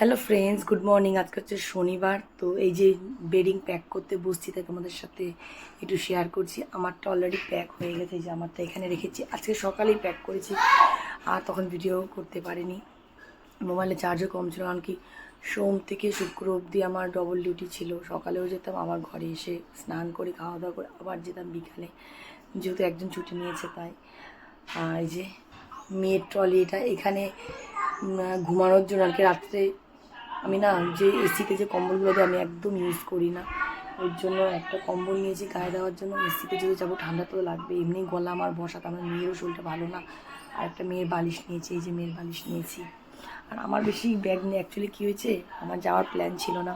Hello friends good morning আজকে হচ্ছে শনিবার, তো এই যে বেডিং প্যাক করতে বসছি, তাই তোমাদের সাথে একটু শেয়ার করছি। আমারটা অলরেডি প্যাক হয়ে গেছে যে আমারটা এখানে রেখেছি। আজকে সকালেই প্যাক করেছি, আর তখন ভিডিও করতে পারিনি। মোবাইলে চার্জও কম ছিল, কারণ কি সোম থেকে শুক্র অবধি আমার ডবল ডিউটি ছিল। সকালেও যেতাম, আবার ঘরে এসে স্নান করে খাওয়া দাওয়া করে, আবার যেতাম বিকালে। যেহেতু একজন ছুটি নিয়েছে, তাই। আর এই যে মেয়ের ট্রলি এটা এখানে ঘুমানোর জন্য আর কি রাত্রে আমি না যে এসিতে যে কম্বলগুলো আমি একদম ইউজ করি না। ওর জন্য একটা কম্বল নিয়েছি গায়ে দেওয়ার জন্য। এসিতে যদি যাব, ঠান্ডা তো লাগবে। এমনি গলা আমার বসা আমার মেয়েরও শরীরটা ভালো না। আর একটা মেয়ের বালিশ নিয়েছি, এই যে মেয়ের বালিশ নিয়েছি। আর আমার বেশি ব্যাগ নিয়ে অ্যাকচুয়ালি কী হয়েছে, আমার যাওয়ার প্ল্যান ছিল না।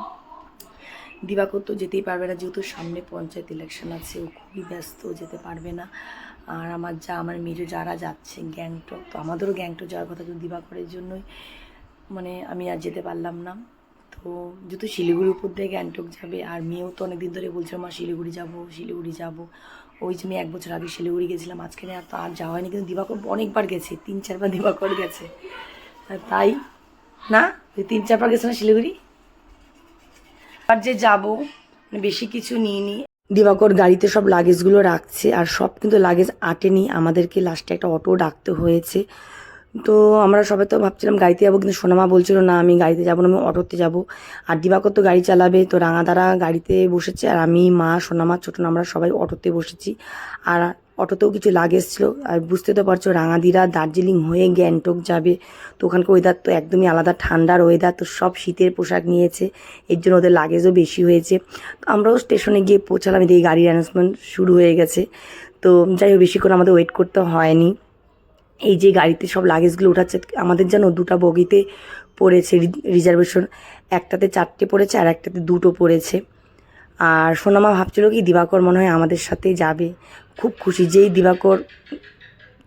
দিবাকর তো যেতেই পারবে না, যেহেতু সামনে পঞ্চায়েত ইলেকশন আছে, ও খুবই ব্যস্ত, যেতে পারবে না। আর আমার যা, আমার মেজো যারা যাচ্ছে, গ্যাংটক, তো আমাদেরও গ্যাংটক যাওয়ার কথা কিন্তু দিবাকরের জন্যই। মানে আমি আর যেতে পারলাম না। তো যেহেতু শিলিগুড়ির উপর দিয়ে গ্যাংটক যাবে, আর মেয়েও তো অনেকদিন ধরে বলছিল, মা, শিলিগুড়ি যাব শিলিগুড়ি যাব। ওই যে আমি এক বছর আগে শিলিগুড়ি গেছিলাম, আজকে আর তো আর যাওয়া হয়নি, কিন্তু দিবাকর অনেকবার গেছে, তিন চারবার দিবাকর গেছে। তাই, না? তিন চারবার গেছে না শিলিগুড়ি? আর যে যাব বেশি কিছু নিইনি। দিবাকর গাড়িতে সব লাগেজগুলো রাখছে, আর সব কিন্তু লাগেজ আটেনি। আমাদেরকে লাস্টে একটা অটো ডাকতে হয়েছে। তো আমরা সবাই তো ভাবছিলাম গাড়িতে যাব, কিন্তু সোনামা বলছিল, না, আমি গাড়িতে যাব না, আমি অটোতে যাব। আর দিবাকর তো গাড়ি চালাবে, তো রাঙাদারা গাড়িতে বসেছে, আর আমি, মা, সোনামা, ছোটো আমরা সবাই অটোতে বসেছি। আর অটোতেও কিছু লাগেজ ছিল, আর বুঝতে তো পারছ, রাঙাদিরা দার্জিলিং হয়ে গ্যাংটক যাবে। তো ওখানকার ওয়েদার তো একদমই আলাদা, ঠান্ডার ওয়েদার তো সব শীতের পোশাক নিয়েছে, এর জন্য ওদের লাগেজও বেশি হয়েছে। তো আমরাও স্টেশনে গিয়ে পৌঁছালাম, এদিকে গাড়ির অ্যানাউন্সমেন্ট শুরু হয়ে গেছে। তো যাই হোক, বেশিক্ষণ আমাদের ওয়েট করতে হয়নি। এই যে গাড়িতে সব লাগেজগুলো উঠাচ্ছে আমাদের যেন দুটো বগিতে পড়েছে রিজার্ভেশন একটাতে চারটে পড়েছে আর একটাতে দুটো পড়েছে। আর সোনামা ভাবছিল কি দিবাকর মনে হয় আমাদের সাথে যাবে। খুব খুশি, যেই দিবাকর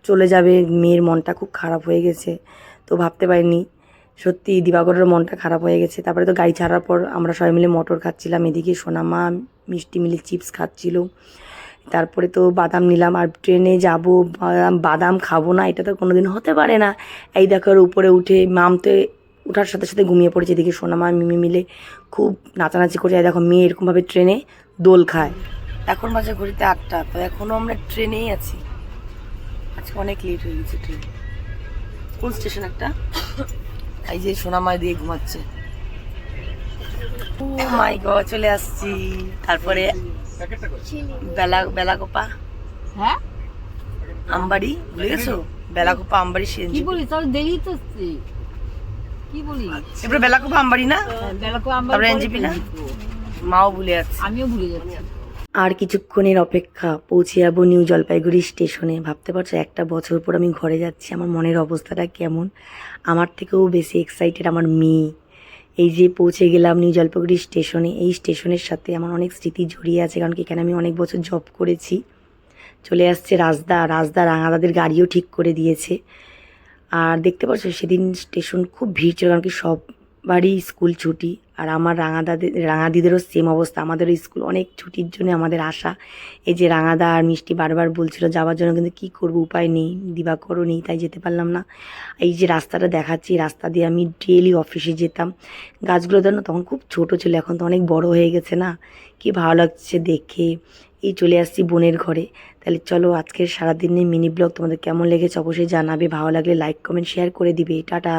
চলে যাবে, মেয়ের মনটা খুব খারাপ হয়ে গেছে, তো ভাবতে পারিনি। সত্যি দিবাকরের মনটা খারাপ হয়ে গেছে। তারপরে তো গাড়ি ছাড়ার পর আমরা সবাই মিলে মটর খাচ্ছিলাম, এদিকে সোনামা মিষ্টি মিলে চিপস খাচ্ছিল। তারপরে তো বাদাম নিলাম আর ট্রেনে যাব বাদাম খাব না, এটা তো কোনো কোনোদিন হতে পারে না। এই দেখো উপরে উঠে মাম তো ওঠার সাথে সাথে ঘুমিয়ে পড়েছে, এদিকে সোনামা মিমি মিলে খুব নাচানাচি করছে। দেখো মেয়ে এরকমভাবে ট্রেনে দোল খায়। এখন বাজে ঘড়িতে আটটা, তো এখনও আমরা ট্রেনেই আছি। আজকে অনেক লেট হয়ে গেছে ট্রেন। কোন স্টেশন একটা? এই যে সোনামায় দিয়ে ঘুমাচ্ছে। ও মাই গড চলে আসছি। তারপরে বেলা বেলাকোপা হ্যাঁ? আমবাড়ি ভুলে গেছো বেলাকোপা আমবাড়ি কি বলি তাহলে দেরি তো কি বলি এবারে বেলাকোপা আমবাড়ি না? বেলা করে তারপরে পরে না? মাও ভুলে যাচ্ছে। আমিও ভুলে যাচ্ছি। আর কিছুক্ষণের অপেক্ষা পৌঁছে যাব নিউ জলপাইগুড়ি স্টেশনে। ভাবতে পারছ একটা বছর পর আমি ঘরে যাচ্ছি। আমার মনের অবস্থাটা কেমন? আমার থেকেও বেশি এক্সাইটেড আমার মেয়ে। এই যে পৌঁছে গেলাম নিউ জলপাইগুড়ি স্টেশনে, এই স্টেশনের সাথে আমার অনেক স্মৃতি জড়িয়ে আছে, কারণ কি এখানে আমি অনেক বছর জব করেছি। চলে আসছে রাজদা রাজদা রাঙাদাদের গাড়িও ঠিক করে দিয়েছে। আর দেখতে পাচ্ছ, সেদিন স্টেশন খুব ভিড় ছিল, কারণ কি সববারই স্কুল ছুটি। আর আমার রাঙাদাদের রাঙাদিদেরও সেম অবস্থা। আমাদেরও স্কুল অনেক ছুটির জন্য আমাদের আশা। এই যে রাঙাদা আর মিষ্টি বারবার বলছিল যাওয়ার জন্য, কিন্তু কী করব, উপায় নেই। দিবাকরও নেই, তাই যেতে পারলাম না। এই যে রাস্তাটা দেখাচ্ছি রাস্তা দিয়ে আমি ডেলি অফিসে যেতাম। গাছগুলো যেন তখন খুব ছোট ছিল, এখন তো অনেক বড় হয়ে গেছে না। কি ভালো লাগছে দেখে। এই চলে আসছি বোনের ঘরে। তাহলে চলো আজকের সারাদিনের মিনি ব্লগ তোমাদের কেমন লেগেছে অবশ্যই জানাবে। ভালো লাগলে লাইক কমেন্ট শেয়ার করে দিবে। টাটা